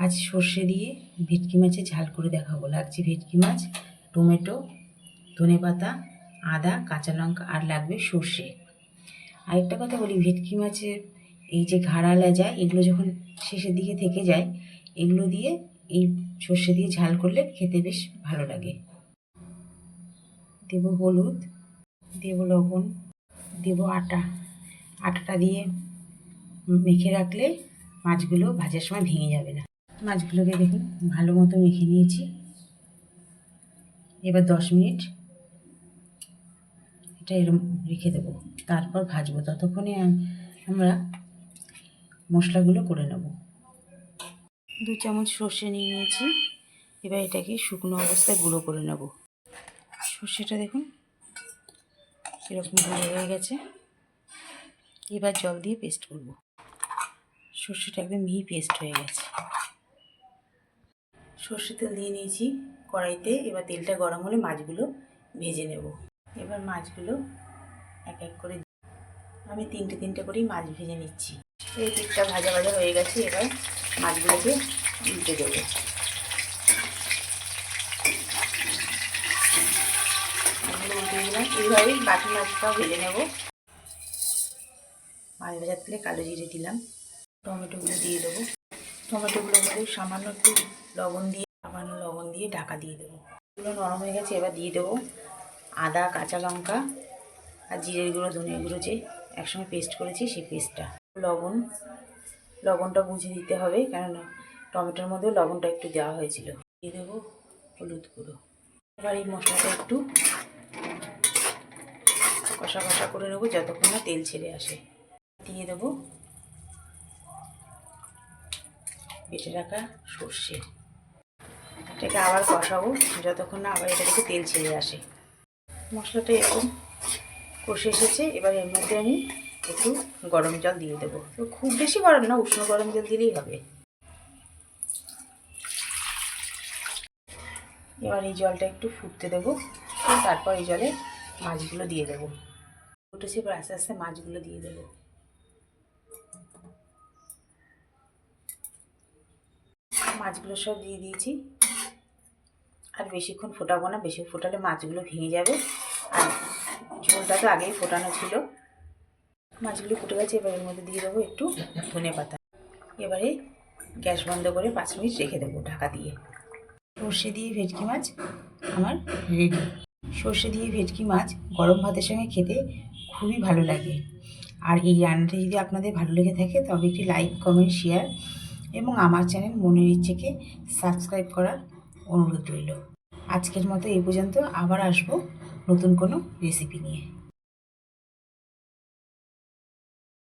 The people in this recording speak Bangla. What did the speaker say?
আজ সর্ষে দিয়ে ভেটকি মাছের ঝাল করে দেখাবো। লাগছে ভেটকি মাছ, টমেটো, ধনে পাতা, আদা, কাঁচা লঙ্কা আর লাগবে সর্ষে। আরেকটা কথা বলি, ভেটকি মাছের এই যে ঘাড়া লেজা, এগুলো যখন শেষের দিকে থেকে যায়, এগুলো দিয়ে এই সর্ষে দিয়ে ঝাল করলে খেতে বেশ ভালো লাগে। দেব হলুদ, দেব লবণ, দেব আটা। আটাটা দিয়ে মেখে রাখলে মাছগুলো ভাজার সময় ভেঙে যাবে না। মাছগুলোকে দেখুন, ভালো মতো মেখে নিয়েছি। এবার দশ মিনিট এটা এরম রেখে দেবো। তারপর ভাজবো। ততক্ষণে আমরা মশলাগুলো করে নেব। দু চামচ সর্ষে নিয়ে নিয়েছি। এবার এটাকে শুকনো অবস্থায় গুঁড়ো করে নেব। সর্ষেটা দেখুন এরকম গুঁড়ো হয়ে গেছে। এবার জল দিয়ে পেস্ট করব। সর্ষেটা একদম মিহি পেস্ট হয়ে গেছে। সর্ষে তেল দিয়ে নিয়েছি কড়াইতে। এবার তেলটা গরম হলে মাছগুলো ভেজে নেব। এবার মাছগুলো এক এক করে আমি তিনটে তিনটে করেই মাছ ভেজে নিচ্ছি। এই দিকটা ভাজা ভাজা হয়ে গেছে, এবার মাছগুলোকে উল্টে দেবো। এইভাবেই বাকি মাছটাও ভেজে নেব। মাছ ভাজার তেলে কালো জিরে দিলাম। টমেটোগুলো দিয়ে দেবো। টমেটোগুলোর মধ্যে সামান্য একটু লবণ দিয়ে, সামান্য লবণ দিয়ে ঢাকা দিয়ে দেবো। এগুলো নরম হয়ে গেছে, এবার দিয়ে দেবো আদা, কাঁচা লঙ্কা আর জিরের গুঁড়ো ধনের গুঁড়ো যে একসঙ্গে পেস্ট করেছি সেই পেস্টটা। লবণ, লবণটা বুঝে দিতে হবে কেননা টমেটোর মধ্যে লবণটা একটু দেওয়া হয়েছিল। দিয়ে দেবো হলুদ গুঁড়ো। এবার এই মশলাটা একটু কষা কষা করে নেব যতক্ষণ না তেল ছেড়ে আসে। দিয়ে দেবো বেটে রাখা সর্ষে। এটাকে আবার কষাবো, যতক্ষণ না আবার এটা থেকে তেল ছেড়ে আসে। মশলাটা এরকম কষে এসেছে, এবার এর মধ্যে আমি একটু গরম জল দিয়ে দেবো। খুব বেশি গরম না, উষ্ণ গরম জল দিলেই হবে। এবার এই জলটা একটু ফুটতে দেবো, তারপর এই জলে মাছগুলো দিয়ে দেবো। ফুটেছে, এবার আস্তে আস্তে মাছগুলো দিয়ে দেবো। মাছগুলো সব দিয়ে দিয়েছি। আর বেশিক্ষণ ফোটাবো না, বেশি ফোটালে মাছগুলো ভেঙে যাবে। আর ঝোলটা তো আগেই ফোটানো ছিল। মাছগুলো ফুটে গেছে, এবার এর মধ্যে দিয়ে দেবো একটু ধনে পাতা। এবারে গ্যাস বন্ধ করে পাঁচ মিনিট রেখে দেবো ঢাকা দিয়ে। সর্ষে দিয়ে ভেটকি মাছ আমার রেডি সর্ষে দিয়ে ভেটকি মাছ গরম ভাতের সঙ্গে খেতে খুবই ভালো লাগে। আর এই রান্নাটা যদি আপনাদের ভালো লেগে থাকে, তবে একটি লাইক কমেন্ট শেয়ার এবং আমার চ্যানেল মনের ইচ্ছেকে সাবস্ক্রাইব করার অনুরোধ রইল। আজকের মতো এই পর্যন্ত আবার আসব নতুন কোনো রেসিপি নিয়ে।